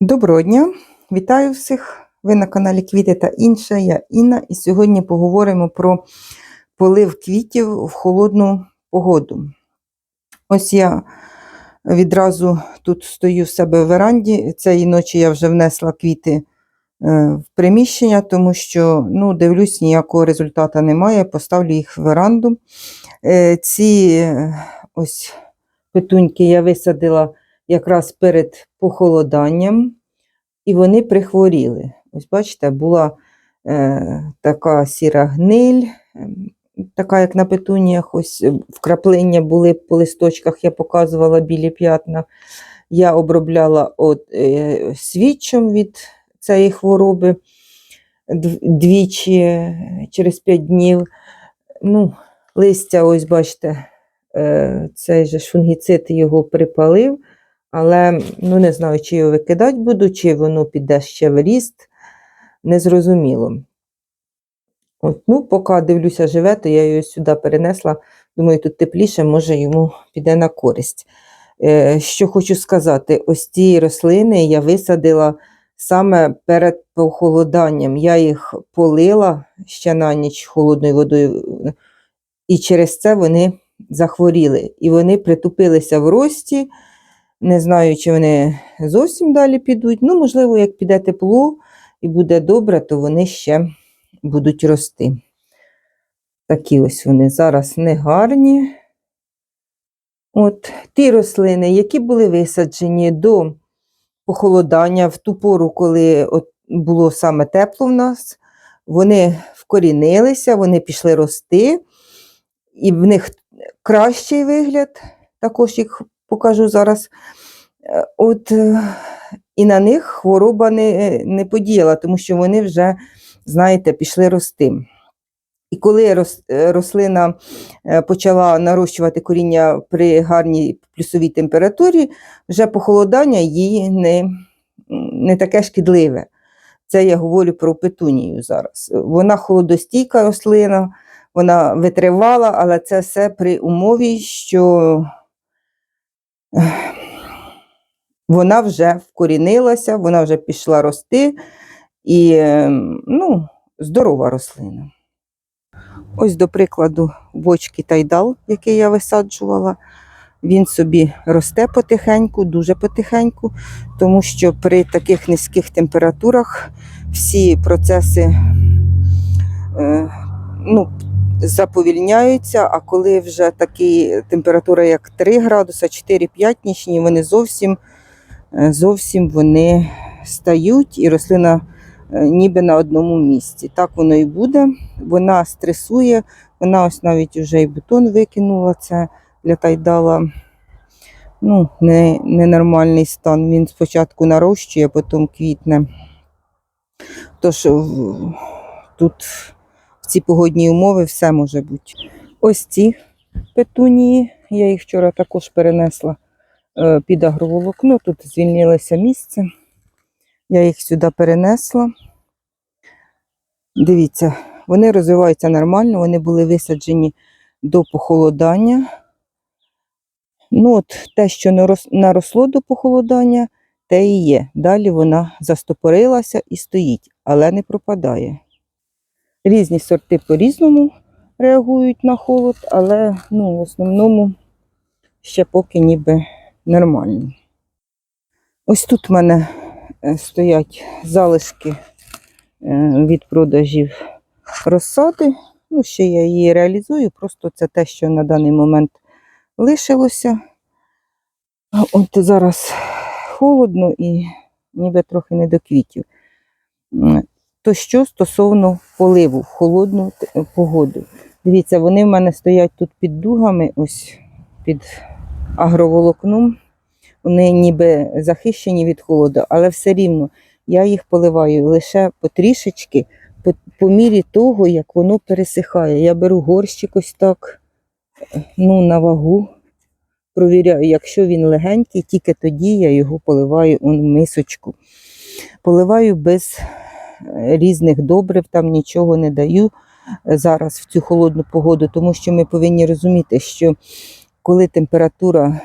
Доброго дня! Вітаю всіх! Ви на каналі Квіти та інше. Я Інна, і сьогодні поговоримо про полив квітів в холодну погоду. Ось я відразу тут стою в себе в веранді. Цієї ночі я вже внесла квіти е, в приміщення, тому що ну, дивлюсь, ніякого результату немає. Поставлю їх в веранду. Е, Ці е, ось петуньки я висадила якраз перед похолоданням, і вони прихворіли. Ось бачите, була е, така сіра гниль, ем, така, як на петуніях, ось е, вкраплення були по листочках, я показувала білі п'ятна. Я обробляла от, е, свідчом від цієї хвороби двічі е, через 5 днів. Ну, листя, ось бачите, е, цей же фунгіцид його припалив. Але ну, не знаю, чи його викидати буду, чи воно піде ще в ріст. Незрозуміло. От, ну, поки дивлюся, живе, то я його сюди перенесла. Думаю, тут тепліше, може йому піде на користь. Е, що хочу сказати, ось ці рослини я висадила саме перед похолоданням. Я їх полила ще на ніч холодною водою, і через це вони захворіли. І вони притупилися в рості. Не знаю, чи вони зовсім далі підуть. Ну, можливо, як піде тепло і буде добре, то вони ще будуть рости. Такі ось вони зараз негарні. От ті рослини, які були висаджені до похолодання в ту пору, коли от було саме тепло в нас, вони вкорінилися, вони пішли рости, і в них кращий вигляд, також їх покажу зараз. Е, От, е, і на них хвороба не, не подіяла, тому що вони вже, знаєте, пішли рости. І коли е, рослина почала нарощувати коріння при гарній плюсовій температурі, вже похолодання їй не, не таке шкідливе. Це я говорю про петунію зараз. Вона холодостійка рослина, вона витривала, але це все при умові, що вона вже вкорінилася, вона вже пішла рости і ем, ну, здорова рослина. Ось, до прикладу, бочки тайдал, який я висаджувала. Він собі росте потихеньку, дуже потихеньку, тому що при таких низьких температурах всі процеси е, ну, заповільняються, а коли вже такі температура, як 3 градуса, 4-5 нічні, вони зовсім, е, зовсім вони стають, і рослина е, ніби на одному місці. Так воно і буде. Вона стресує, вона ось навіть вже і бутон викинула це для тайдала. Ну, не, ненормальний стан. Він спочатку нарощує, потім квітне. Тож тут ці погодні умови все може бути. Ось ці петунії, я їх вчора також перенесла е, під агроволокно. Тут звільнилося місце. Я їх сюди перенесла. Дивіться, вони розвиваються нормально, вони були висаджені до похолодання. Ну, от те, що наросло до похолодання, те і є. Далі вона застопорилася і стоїть, але не пропадає. Різні сорти по-різному реагують на холод, але ну, в основному ще поки ніби нормально. Ось тут в мене е, стоять залишки е, від продажів розсади. Ну, ще я її реалізую, просто це те, що на даний момент лишилося. От зараз холодно і ніби трохи не до квітів. То що стосовно поливу в холодну погоду? Дивіться, вони в мене стоять тут під дугами, ось під агроволокном. Вони ніби захищені від холоду, але все рівно я їх поливаю лише потрішечки, по, по мірі того, як воно пересихає. Я беру горщик ось так, ну, на вагу, провіряю, якщо він легенький, тільки тоді я його поливаю у мисочку. Поливаю без різних добрив, там нічого не даю е, зараз в цю холодну погоду, тому що ми повинні розуміти, що коли температура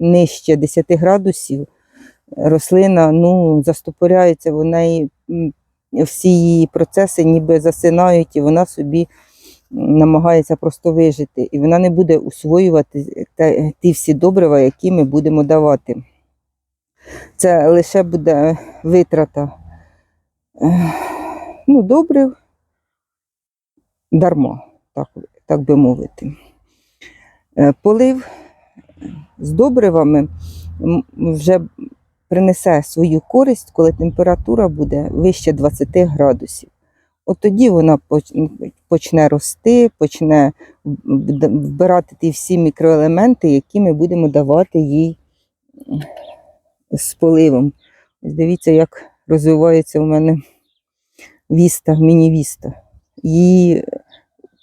нижче 10 градусів, рослина ну, застопоряється, в неї м, всі її процеси ніби засинають, і вона собі намагається просто вижити. І вона не буде усвоювати ті всі добрива, які ми будемо давати. Це лише буде витрата ну, добрив дарма, так, так би мовити. Е, Полив з добривами вже принесе свою користь, коли температура буде вище 20 градусів. От тоді вона почне рости, почне вбирати ті всі мікроелементи, які ми будемо давати їй з поливом. Ось Дивіться, як розвивається у мене віста, міні-віста. Її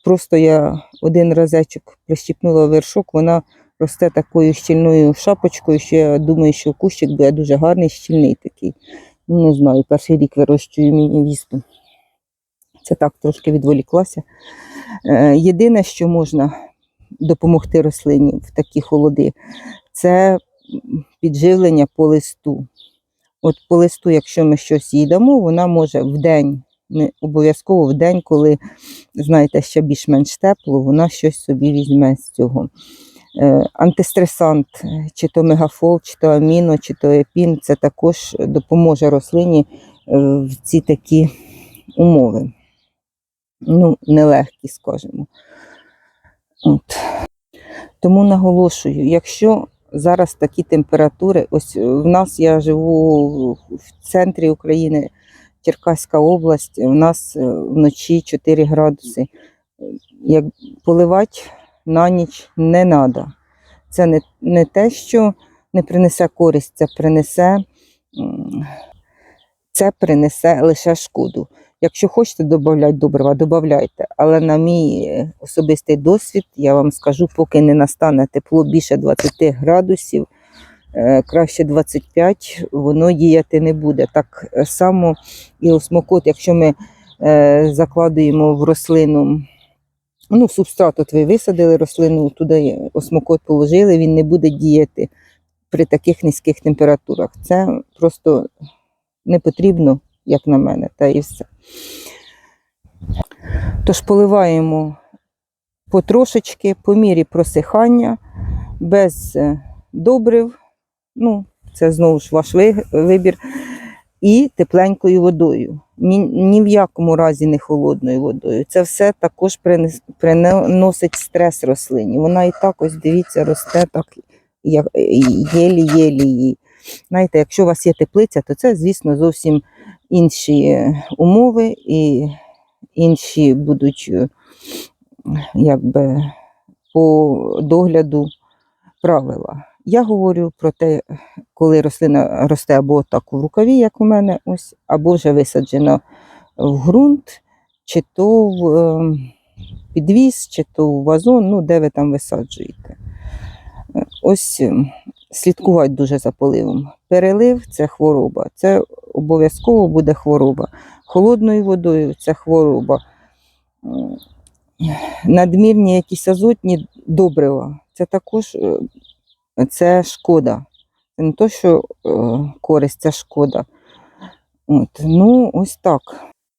просто я один разечок прищіпнула вершок, вона росте такою щільною шапочкою, що я думаю, що кущик буде дуже гарний, щільний такий. Ну, не знаю, перший рік вирощую міні-вісту. Це так трошки відволіклася. Е, Єдине, що можна допомогти рослині в такі холоди, це підживлення по листу. От по листу, якщо ми щось їй вона може в день, не обов'язково в день, коли, знаєте, ще більш-менш тепло, вона щось собі візьме з цього. Е, Антистресант, е, чи то мегафол, чи то аміно, чи то епін, це також допоможе рослині е, в ці такі умови. Ну, нелегкі, скажімо. От. Тому наголошую, якщо зараз такі температури, ось е, в нас я живу в- центрі України, Черкаська область, у нас е, вночі 4 градуси. Як поливати на ніч не треба. Це не, не те, що не принесе користь, це принесе, це принесе лише шкоду. Якщо хочете додати добрива, додавайте. Але на мій е, особистий досвід, я вам скажу, поки не настане тепло більше 20 градусів, е, краще 25, воно діяти не буде. Так е, само і осмокот, якщо ми закладуємо в рослину, ну, субстрат, от ви висадили рослину, туди осмокот положили, він не буде діяти при таких низьких температурах. Це просто не потрібно, як на мене, та і все. Тож поливаємо потрошечки, по мірі просихання, без е, добрив, ну, це знову ж ваш вибір, і тепленькою водою. Ні, ні в якому разі не холодною водою. Це все також приносить стрес рослині. Вона і так, ось дивіться, росте так як єлі-єлі їй. Знаєте, якщо у вас є теплиця, то це, звісно, зовсім інші умови і інші будуть е, якби по догляду правила. Я говорю про те, коли рослина росте або так в рукаві, як у мене, ось, або вже висаджена в ґрунт, чи то в е, підвіз, чи то в вазон, ну де ви там висаджуєте. Е, Ось слідкувати дуже за поливом. Перелив це хвороба, це обов'язково буде хвороба. Холодною водою це хвороба. Надмірні якісь азотні добрива, це також е, це шкода. Це не то, що е, користь, це шкода. От, ну, ось так.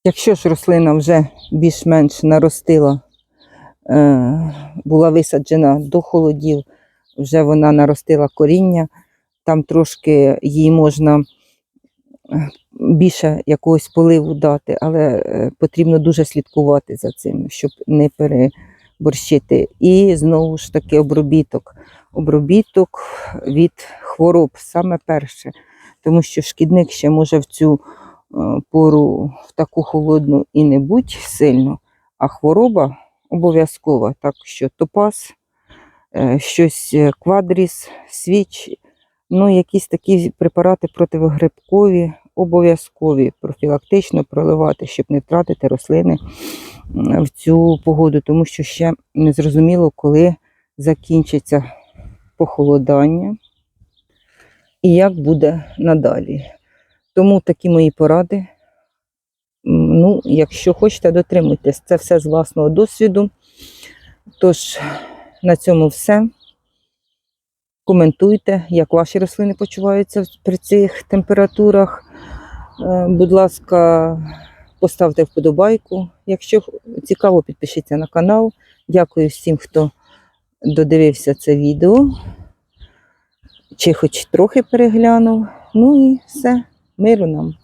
Якщо ж рослина вже більш-менш наростила, е, була висаджена до холодів, вже вона наростила коріння, там трошки їй можна е, більше якогось поливу дати, але е, потрібно дуже слідкувати за цим, щоб не переборщити. І знову ж таки обробіток. Обробіток від хвороб саме перше, тому що шкідник ще може в цю е, пору в таку холодну і не будь сильно, а хвороба обов'язкова. Так що топаз, щось е, квадріс, свіч, ну якісь такі препарати противогрибкові, обов'язкові профілактично проливати, щоб не втратити рослини в цю погоду, тому що ще не зрозуміло, коли закінчиться похолодання і як буде надалі. Тому такі мої поради. Ну, якщо хочете, дотримуйтесь. Це все з власного досвіду. Тож, на цьому все. Коментуйте, як ваші рослини почуваються при цих температурах. Е, Будь ласка, поставте вподобайку. Якщо цікаво, підпишіться на канал. Дякую всім, хто додивився це відео. Чи хоч трохи переглянув. Ну і все. Миру нам.